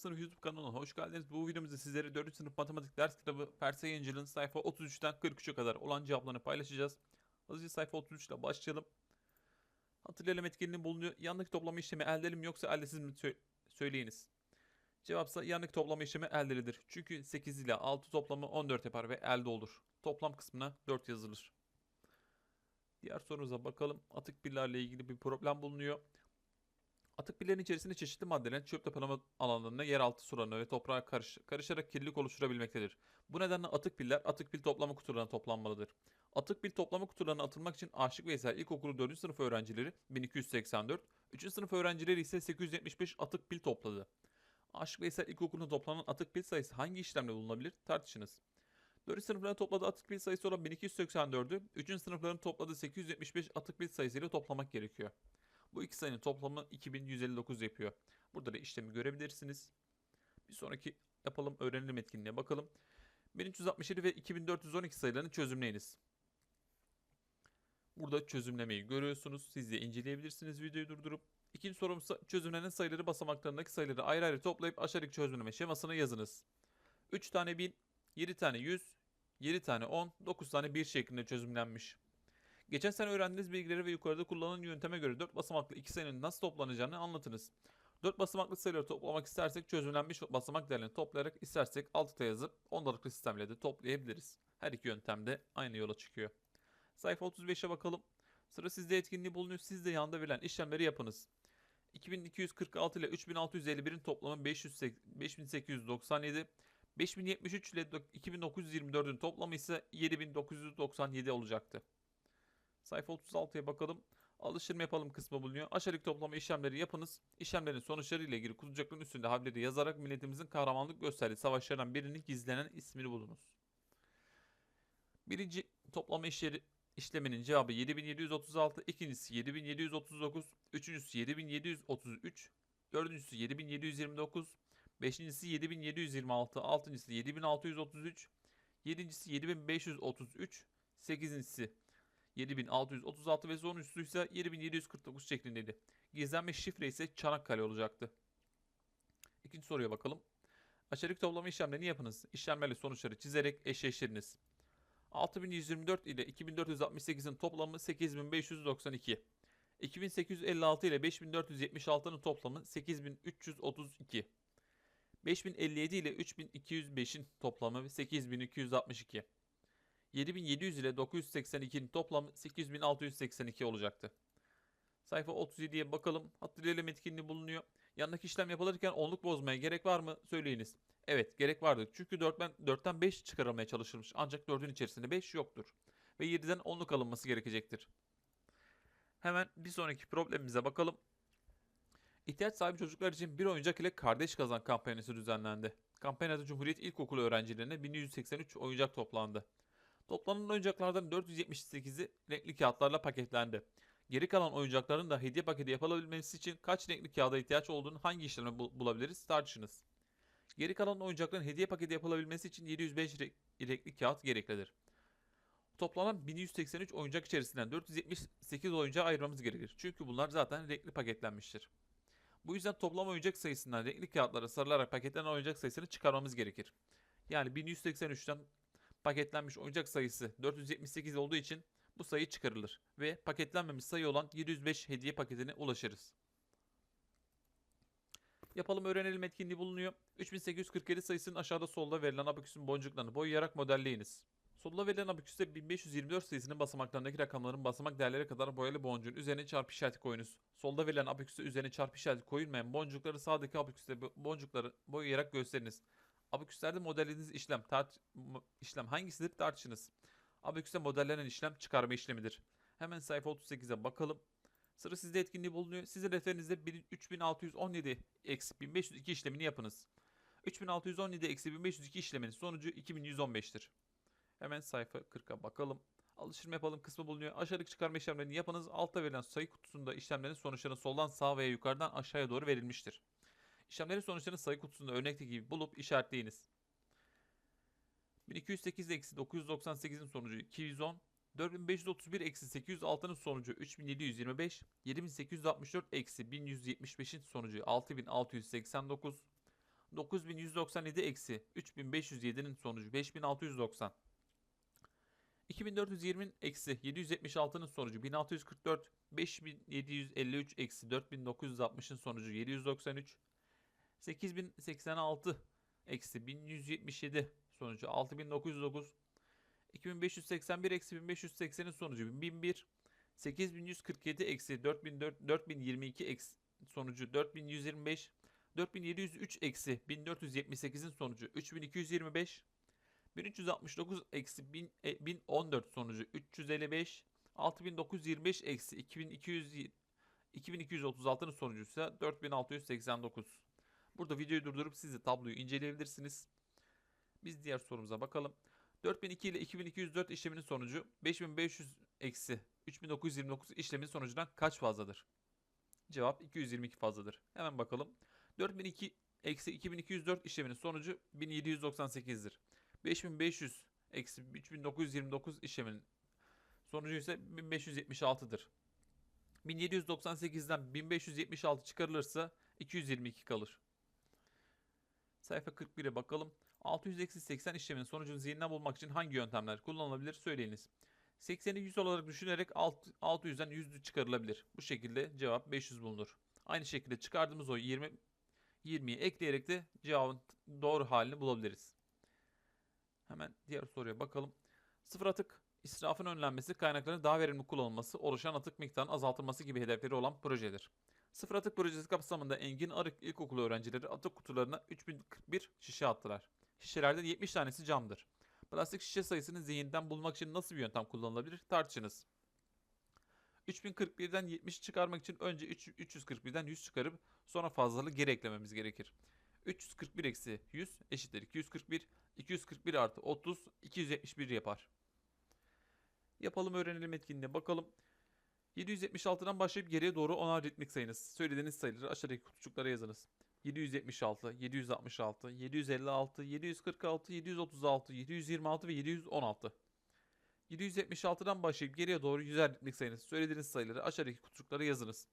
sınıf YouTube kanalına hoş geldiniz. Bu videomuzda sizlere 4. sınıf matematik ders kitabı Perse Yayıncılığın sayfa 33'ten 43'e kadar olan cevaplarını paylaşacağız. Hızlıca sayfa 33 ile başlayalım. Hatırlayalım etkinliğinin bulunuyor. Yanlış toplama işlemi elde edelim mi yoksa eldesiz mi Sö- söyleyiniz. Cevapsa yanlış toplama işlemi eldelidir. Çünkü 8 ile 6 toplamı 14 yapar ve elde olur. Toplam kısmına 4 yazılır. Diğer sorumuza bakalım. Atık birlerle ilgili bir problem bulunuyor. Atık birlerin içerisinde çeşitli maddelerin çöp depolama alanlarında yeraltı sularına ve toprağa karış- karışarak kirlilik oluşturabilmektedir. Bu nedenle atık piller atık pil toplama kutularına toplanmalıdır. Atık pil toplama kutularına atılmak için Aşık Veysel İlkokulu 4. sınıf öğrencileri 1284, 3. sınıf öğrencileri ise 875 atık pil topladı. Aşık Veysel İlkokulu'nda toplanan atık pil sayısı hangi işlemle bulunabilir? Tartışınız. 4. sınıfların topladığı atık pil sayısı olan 1284'ü 3. sınıfların topladığı 875 atık pil sayısıyla toplamak gerekiyor. Bu iki sayının toplamı 2159 yapıyor. Burada da işlemi görebilirsiniz. Bir sonraki yapalım öğrenelim etkinliğe bakalım. 1367 ve 2412 sayılarını çözümleyiniz. Burada çözümlemeyi görüyorsunuz. Siz de inceleyebilirsiniz videoyu durdurup. İkinci sorumuzsa çözümlenen sayıları basamaklarındaki sayıları ayrı ayrı toplayıp aşağıdaki çözümleme şemasına yazınız. 3 tane 1000, 7 tane 100, 7 tane 10, 9 tane 1 şeklinde çözümlenmiş. Geçen sene öğrendiğiniz bilgileri ve yukarıda kullanılan yönteme göre 4 basamaklı iki sayının nasıl toplanacağını anlatınız. 4 basamaklı sayıları toplamak istersek çözümlenmiş basamak değerlerini toplayarak istersek altıta yazıp ondalıklı sistemle de toplayabiliriz. Her iki yöntemde aynı yola çıkıyor. Sayfa 35'e bakalım. Sıra sizde etkinliği bulunuyor. Siz de yanında verilen işlemleri yapınız. 2246 ile 3651'in toplamı 500 5897. 5073 ile 2924'ün toplamı ise 7997 olacaktı. Sayfa 36'ya bakalım. Alıştırma yapalım kısmı bulunuyor. Aşağıdaki toplama işlemleri yapınız. İşlemlerin sonuçları ile ilgili kutucukların üstünde haberi yazarak milletimizin kahramanlık gösterdiği savaşlardan birinin gizlenen ismini bulunuz. Birinci toplama işleri işleminin cevabı 7736, ikincisi 7739, üçüncüsü 7733, dördüncüsü 7729, beşincisi 7726, altıncısı 7633, yedincisi 7533, sekizincisi 7636 ve sonuncusu ise 7749 şeklindeydi. Gizlenme şifre ise Çanakkale olacaktı. İkinci soruya bakalım. Aşağıdaki toplama işlemlerini yapınız. İşlemlerle sonuçları çizerek eşleştiriniz. 6124 ile 2468'in toplamı 8592. 2856 ile 5476'nın toplamı 8332. 5057 ile 3205'in toplamı 8262. 7700 ile 982'nin toplamı 8682 olacaktı. Sayfa 37'ye bakalım. Hatırlayalım etkinliği bulunuyor. Yanındaki işlem yapılırken onluk bozmaya gerek var mı? Söyleyiniz. Evet gerek vardır. Çünkü 4'ten, 4'ten 5 çıkarılmaya çalışılmış. Ancak 4'ün içerisinde 5 yoktur. Ve 7'den onluk alınması gerekecektir. Hemen bir sonraki problemimize bakalım. İhtiyaç sahibi çocuklar için bir oyuncak ile kardeş kazan kampanyası düzenlendi. Kampanyada Cumhuriyet İlkokulu öğrencilerine 1183 oyuncak toplandı. Toplanan oyuncaklardan 478'i renkli kağıtlarla paketlendi. Geri kalan oyuncakların da hediye paketi yapılabilmesi için kaç renkli kağıda ihtiyaç olduğunu hangi işlemle bul- bulabiliriz tartışınız. Geri kalan oyuncakların hediye paketi yapılabilmesi için 705 re- renkli kağıt gereklidir. Toplanan 1183 oyuncak içerisinden 478 oyuncağı ayırmamız gerekir. Çünkü bunlar zaten renkli paketlenmiştir. Bu yüzden toplam oyuncak sayısından renkli kağıtlara sarılarak paketlenen oyuncak sayısını çıkarmamız gerekir. Yani 1183'ten paketlenmiş oyuncak sayısı 478 olduğu için bu sayı çıkarılır ve paketlenmemiş sayı olan 705 hediye paketine ulaşırız. Yapalım öğrenelim etkinliği bulunuyor. 3847 sayısının aşağıda solda verilen abaküsün boncuklarını boyayarak modelleyiniz. Solda verilen abaküste 1524 sayısının basamaklarındaki rakamların basamak değerleri kadar boyalı boncuğun üzerine çarpı işareti koyunuz. Solda verilen abaküste üzerine çarpı işareti koyulmayan boncukları sağdaki abaküste bo- boncukları boyayarak gösteriniz. Abaküslerde modellediğiniz işlem tart işlem hangisidir tartışınız. Abaküste modellenen işlem çıkarma işlemidir. Hemen sayfa 38'e bakalım. Sıra sizde etkinliği bulunuyor. Sizin defterinizde bir- 3617 eksi 1502 işlemini yapınız. 3617 eksi 1502 işleminin sonucu 2115'tir. Hemen sayfa 40'a bakalım. Alıştırma yapalım kısmı bulunuyor. Aşağıdaki çıkarma işlemlerini yapınız. Altta verilen sayı kutusunda işlemlerin sonuçları soldan sağa veya yukarıdan aşağıya doğru verilmiştir. İşlemlerin sonuçlarını sayı kutusunda örnekteki gibi bulup işaretleyiniz. 1208 eksi 998'in sonucu 210. 4531 eksi 806'nın sonucu 3725. 7864 eksi 1175'in sonucu 6689. 9197 eksi 3507'nin sonucu 5690. 2420 eksi 776'nın sonucu 1644. 5753 eksi 4960'ın sonucu 793. 8086 eksi 1177 sonucu 6909. 2581 eksi 1580'in sonucu 1001. 8147 eksi 4004 4022 eksi sonucu 4125. 4703 eksi 1478'in sonucu 3225. 1369 eksi 1000 e, 1014 sonucu 355. 6925 eksi 2200 2236'nın sonucu ise 4689. Burada videoyu durdurup siz de tabloyu inceleyebilirsiniz. Biz diğer sorumuza bakalım. 4002 ile 2204 işleminin sonucu 5500 eksi 3929 işlemin sonucundan kaç fazladır? Cevap 222 fazladır. Hemen bakalım. 4002 eksi 2204 işleminin sonucu 1798'dir. 5500 eksi 3929 işleminin sonucu ise 1576'dır. 1798'den 1576 çıkarılırsa 222 kalır. Sayfa 41'e bakalım. 600 eksi 80 işleminin sonucunu zihninden bulmak için hangi yöntemler kullanılabilir söyleyiniz. 80'i 100 olarak düşünerek alt- 600'den 100 çıkarılabilir. Bu şekilde cevap 500 bulunur. Aynı şekilde çıkardığımız o 20 20'yi ekleyerek de cevabın doğru halini bulabiliriz. Hemen diğer soruya bakalım. Sıfır atık israfın önlenmesi, kaynakların daha verimli kullanılması, oluşan atık miktarının azaltılması gibi hedefleri olan projedir. Sıfır atık projesi kapsamında Engin Arık İlkokulu öğrencileri atık kutularına 3041 şişe attılar. Şişelerden 70 tanesi camdır. Plastik şişe sayısını zihinden bulmak için nasıl bir yöntem kullanılabilir tartışınız. 3041'den 70 çıkarmak için önce 3, 341'den 100 çıkarıp sonra fazlalığı geri eklememiz gerekir. 341 eksi 100 eşittir 241. 241 artı 30 271 yapar. Yapalım öğrenelim etkinliğine bakalım. 776'dan başlayıp geriye doğru 10'ar ritmik sayınız. Söylediğiniz sayıları aşağıdaki kutucuklara yazınız. 776, 766, 756, 746, 736, 726 ve 716. 776'dan başlayıp geriye doğru 100'er ritmik sayınız. Söylediğiniz sayıları aşağıdaki kutucuklara yazınız.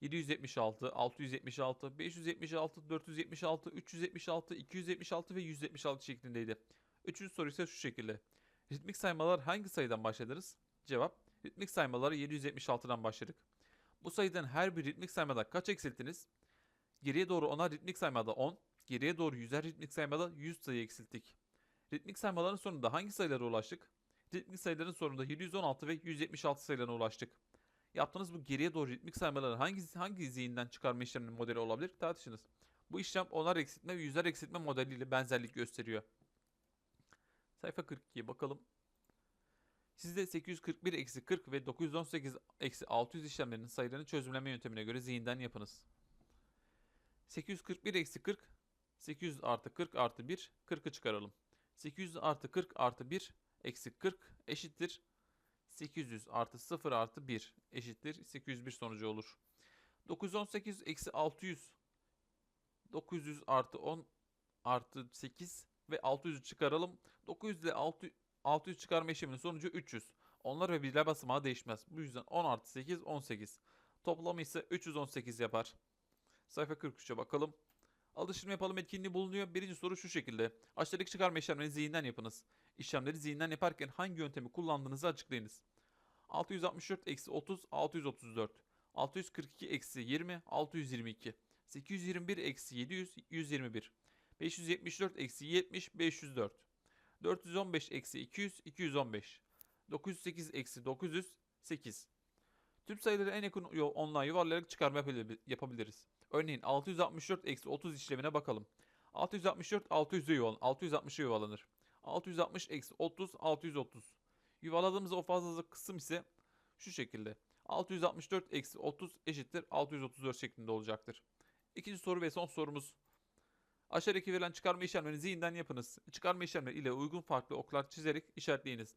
776, 676, 576, 476, 376, 276 ve 176 şeklindeydi. Üçüncü soru ise şu şekilde. Ritmik saymalar hangi sayıdan başladınız? Cevap, ritmik saymaları 776'dan başladık. Bu sayıdan her bir ritmik saymada kaç eksilttiniz? Geriye doğru 10'ar ritmik saymada 10, geriye doğru 100'er ritmik saymada 100 sayı eksilttik. Ritmik saymaların sonunda hangi sayılara ulaştık? Ritmik sayıların sonunda 716 ve 176 sayılarına ulaştık. Yaptığınız bu geriye doğru ritmik saymaların hangi, hangi zihinden çıkarma işleminin modeli olabilir tartışınız. Bu işlem onar eksiltme ve yüzer eksiltme modeliyle benzerlik gösteriyor. Sayfa 42'ye bakalım. Sizde 841 eksi 40 ve 918 eksi 600 işlemlerinin sayılarını çözümleme yöntemine göre zihinden yapınız. 841 eksi 40, 800 artı 40 artı 1, 40'ı çıkaralım. 800 artı 40 artı 1 eksi 40 eşittir 800 artı 0 artı 1 eşittir 801 sonucu olur. 918 eksi 600 900 artı 10 artı 8 ve 600'ü çıkaralım. 900 ile 600, 600 çıkarma işleminin sonucu 300. Onlar ve birler basamağı değişmez. Bu yüzden 10 artı 8 18. Toplamı ise 318 yapar. Sayfa 43'e bakalım. Alıştırma yapalım etkinliği bulunuyor. Birinci soru şu şekilde. Aşağıdaki çıkarma işlemlerini zihinden yapınız. İşlemleri zihinden yaparken hangi yöntemi kullandığınızı açıklayınız. 664 eksi 30 634. 642 eksi 20 622. 821 eksi 700 121. 574 eksi 70 504. 415 eksi 200 215. 908 eksi 900 8. Tüm sayıları en yakın onluğa yuvarlayarak çıkarma yapabil- yapabiliriz. Örneğin 664 eksi 30 işlemine bakalım. 664 600'e yuval 660'a yuvalanır. 660 eksi 30 630. Yuvarladığımız o fazlalık kısım ise şu şekilde. 664 eksi 30 eşittir 634 şeklinde olacaktır. İkinci soru ve son sorumuz. Aşağıdaki verilen çıkarma işlemlerini zihinden yapınız. Çıkarma işlemleri ile uygun farklı oklar çizerek işaretleyiniz.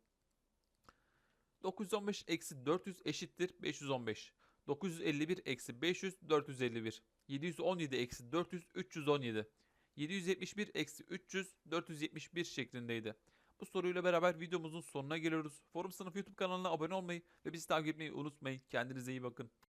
915 eksi 400 eşittir 515. 951 eksi 500 451. 717 eksi 400 317. 771 eksi 300 471 şeklindeydi. Bu soruyla beraber videomuzun sonuna geliyoruz. Forum Sınıf YouTube kanalına abone olmayı ve bizi takip etmeyi unutmayın. Kendinize iyi bakın.